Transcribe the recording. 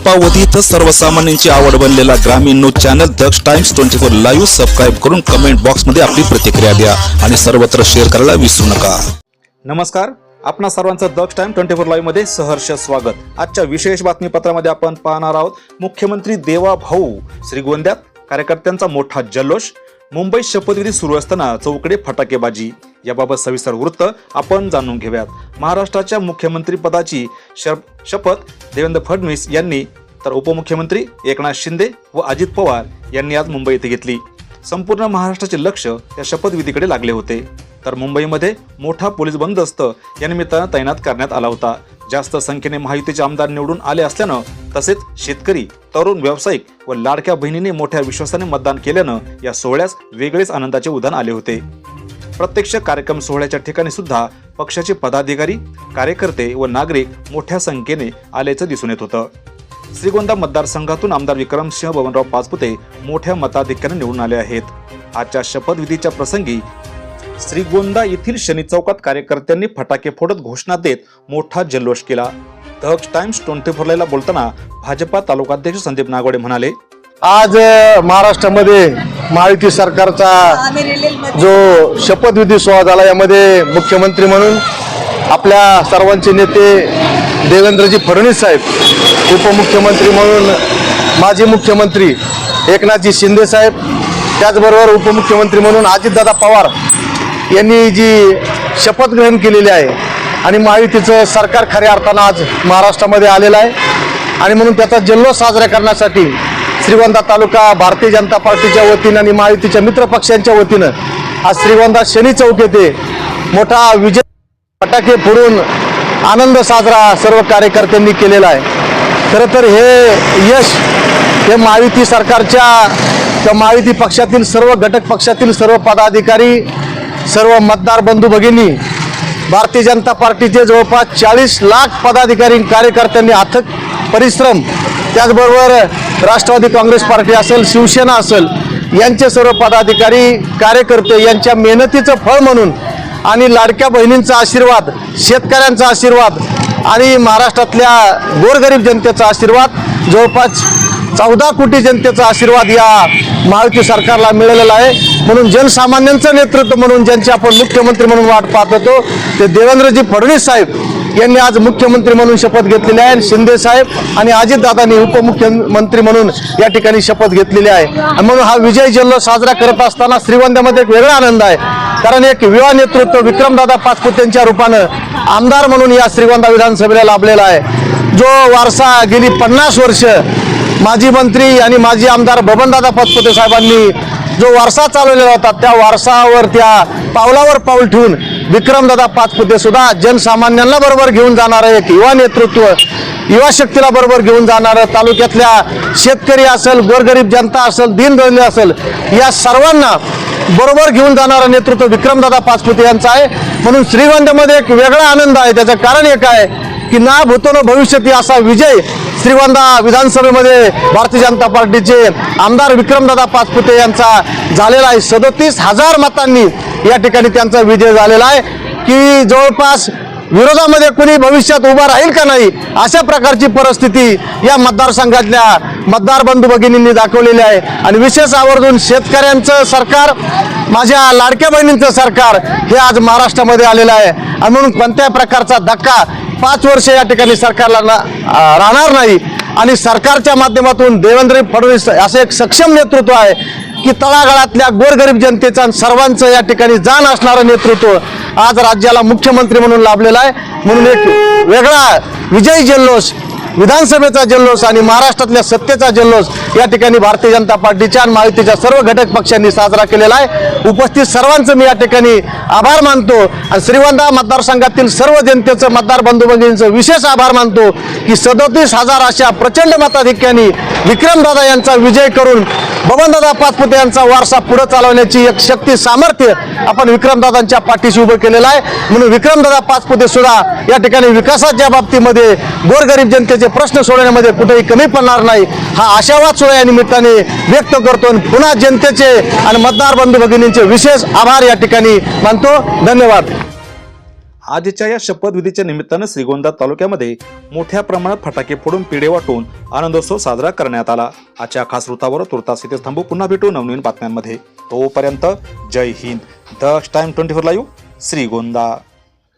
अल्पावधीत सर्वसामान्यांची आवड बनलेला ग्रामीण news channel Daksh Times twenty four live subscribe करून कमेंट बॉक्समध्ये आपली प्रतिक्रिया द्या आणि सर्वत्र शेअर करायला विसरू नका. नमस्कार. आपणा सर्वांचं दक्ष टाइम ट्वेंटी फोर लाईव्हमध्ये सहर्ष स्वागत. आजच्या विशेष बातमीपत्रामध्ये आपण पाहणार आहोत मुख्यमंत्री देवा भाऊ श्रीगोंद्यात कार्यकर्त्यांचा मोठा जल्लोष मुंबईत शपथविधी सुरू असताना चौकडे फटाकेबाजी. याबाबत सविस्तर वृत्त आपण जाणून घेऊयात. महाराष्ट्राच्या मुख्यमंत्री पदाची शप- शपथ देवेंद्र फडणवीस यांनी तर उपमुख्यमंत्री एकनाथ शिंदे व अजित पवार यांनी आज मुंबई येथे घेतली. संपूर्ण महाराष्ट्राचे लक्ष या शपथविधीकडे लागले होते. तर मुंबईमध्ये मोठा पोलीस बंदोबस्त या निमित्तानं तैनात करण्यात आला होता. जास्त संख्येने महायुतीचे आमदार निवडून आले असल्यानं तसेच शेतकरी तरुण व्यावसायिक व लाडक्या बहिणीने मोठ्या विश्वासाने मतदान केल्यानं या सोहळ्यास वेगळेच आनंदाचे उदाहरण आले होते. प्रत्यक्ष कार्यक्रम सोहळ्याच्या ठिकाणी सुद्धा पक्षाचे पदाधिकारी कार्यकर्ते व नागरिक मोठ्या संख्येने आल्याचं दिसून येत होतं. श्रीगोंदा मतदारसंघातून आमदार विक्रमसिंह बबनराव पाचपुते मोठ्या मताधिक्याने निवडून आले आहेत. आजच्या शपथविधीच्या प्रसंगी श्रीगोंदा येथील शनी चौकात कार्यकर्त्यांनी फटाके फोडत घोषणा देत मोठा जल्लोष केला. दक्ष टाइम्स ट्वेंटी फोर बोलताना भाजपा तालुकाध्यक्ष संदीप नागवडे म्हणाले आज महाराष्ट्रामध्ये महायुती सरकारचा जो शपथविधी सोहळा झाला यामध्ये मुख्यमंत्री म्हणून आपल्या सर्वांचे नेते देवेंद्रजी फडणवीस साहेब उपमुख्यमंत्री म्हणून माजी मुख्यमंत्री एकनाथजी शिंदे साहेब त्याचबरोबर उपमुख्यमंत्री म्हणून अजितदादा पवार यांनी जी शपथ ग्रहण केलेली आहे आणि महायुतीचं सरकार खऱ्या अर्थानं आज महाराष्ट्रामध्ये आलेलं आहे. आणि म्हणून त्याचा जल्लोष साजरा करण्यासाठी श्रीगोंदा तालुका भारतीय जनता पार्टीच्या वतीनं आणि महायुतीच्या मित्र पक्षांच्या वतीनं आज श्रीगोंदा शनी चौक येथे मोठा विजय फटाके फोडून आनंद साजरा सर्व कार्यकर्त्यांनी केलेला आहे. खरं तर हे यश हे महायुती सरकारच्या किंवा महायुती पक्षातील सर्व घटक पक्षातील सर्व पदाधिकारी सर्व मतदार बंधू भगिनी भारतीय जनता पार्टीचे जवळपास चाळीस लाख पदाधिकारी कार्यकर्त्यांनी अथक परिश्रम त्याचबरोबर राष्ट्रवादी काँग्रेस पार्टी असेल शिवसेना असेल यांचे सर्व पदाधिकारी कार्यकर्ते यांच्या मेहनतीचं फळ म्हणून आणि लाडक्या बहिणींचा आशीर्वाद शेतकऱ्यांचा आशीर्वाद आणि महाराष्ट्रातल्या गोरगरीब जनतेचा आशीर्वाद जवळपास चौदा कोटी जनतेचा आशीर्वाद या महायुती सरकारला मिळालेला आहे. म्हणून जनसामान्यांचं नेतृत्व म्हणून ज्यांचे आपण मुख्यमंत्री म्हणून वाट पाहत होतो ते देवेंद्रजी फडणवीस साहेब यांनी आज मुख्यमंत्री म्हणून शपथ घेतलेली आहे. आणि शिंदे साहेब आणि अजितदादांनी उपमुख्यमंत्री म्हणून या ठिकाणी शपथ घेतलेली आहे. म्हणून हा विजय जल्लोष साजरा करत असताना श्रीवंद्यामध्ये एक वेगळा आनंद आहे. कारण एक युवा नेतृत्व विक्रमदादा पाचपुतेंच्या रूपानं आमदार म्हणून या श्रीगोंदा विधानसभेला लाभलेला आहे. जो वारसा गेली पन्नास वर्ष माजी मंत्री आणि माजी आमदार बबनदादा पाचपुते साहेबांनी जो वारसा चालवलेला होता त्या वारसावर त्या पावलावर पाऊल ठेवून विक्रमदादा पाचपुते सुद्धा जनसामान्यांना बरोबर घेऊन जाणारं एक युवा नेतृत्व युवा शक्तीला बरोबर घेऊन जाणारं तालुक्यातल्या शेतकरी असेल गोरगरीब जनता असेल दीनदलित असेल या सर्वांना बरोबर घेऊन जाणारं नेतृत्व विक्रमदादा पाचपुते यांचं आहे. म्हणून श्रीगोंद्यामध्ये एक वेगळा आनंद आहे. त्याचं कारण एक आहे की ना भूतोनं भविष्यती असा विजय श्रीगोंदा विधानसभेमध्ये भारतीय जनता पार्टीचे आमदार विक्रमदादा पाचपुते यांचा झालेला आहे. सदतीस हजार मतांनी या ठिकाणी त्यांचा विजय झालेला आहे. की जवळपास विरोधामध्ये कुणी भविष्यात उभा राहील का नाही अशा प्रकारची परिस्थिती या मतदारसंघातल्या मतदार बंधू भगिनींनी दाखवलेली आहे. आणि विशेष आवर्जून शेतकऱ्यांचं सरकार माझ्या लाडक्या बहिणींचं सरकार हे आज महाराष्ट्रामध्ये आलेलं आहे. आणि म्हणून कोणत्याही प्रकारचा धक्का पाच वर्ष या ठिकाणी सरकारला राहणार नाही. आणि सरकारच्या माध्यमातून देवेंद्र फडणवीस असं एक सक्षम नेतृत्व आहे की तळागाळातल्या गोरगरीब जनतेचा आणि सर्वांचं या ठिकाणी जाण असणारं नेतृत्व आज राज्याला मुख्यमंत्री म्हणून लाभलेलं आहे. म्हणून एक वेगळा विजयी जल्लोष विधानसभेचा जल्लोष आणि महाराष्ट्रातल्या सत्तेचा जल्लोष या ठिकाणी भारतीय जनता पार्टीच्या आणि महायुतीच्या सर्व घटक पक्षांनी साजरा केलेला आहे. उपस्थित सर्वांचं मी या ठिकाणी आभार मानतो आणि श्रीवंदा मतदारसंघातील सर्व जनतेचं मतदार बंधू भगिनींचं विशेष आभार मानतो की सदोतीस हजार अशा प्रचंड मताधिक्याने विक्रमदादा यांचा विजय करून बबनदादा पाचपुते यांचा वारसा पुढे चालवण्याची एक शक्ती सामर्थ्य आपण विक्रमदादांच्या पाठीशी उभं केलेलं आहे. म्हणून विक्रमदादा पाचपुते सुद्धा या ठिकाणी विकासाच्या बाबतीमध्ये गोरगरीब जनतेचे प्रश्न सोडवण्यामध्ये कुठेही कमी पडणार नाही. हा आशावाद सुद्धा या निमित्ताने व्यक्त करतो आणि पुन्हा जनतेचे आणि मतदार बंधू भगिनींचे विशेष आभार या ठिकाणी मानतो. धन्यवाद. आजच्या या शपथविधीच्या निमित्तानं श्रीगोंदा तालुक्यामध्ये मोठ्या प्रमाणात फटाके फोडून पिढे वाटून आनंदोत्सव साजरा करण्यात आला. आजच्या खास वृत्तावर तुर्तास इथे थांबू. पुन्हा भेटू नवनवीन बातम्यांमध्ये. तोपर्यंत जय Hind. The Time twenty four live Shrigonda.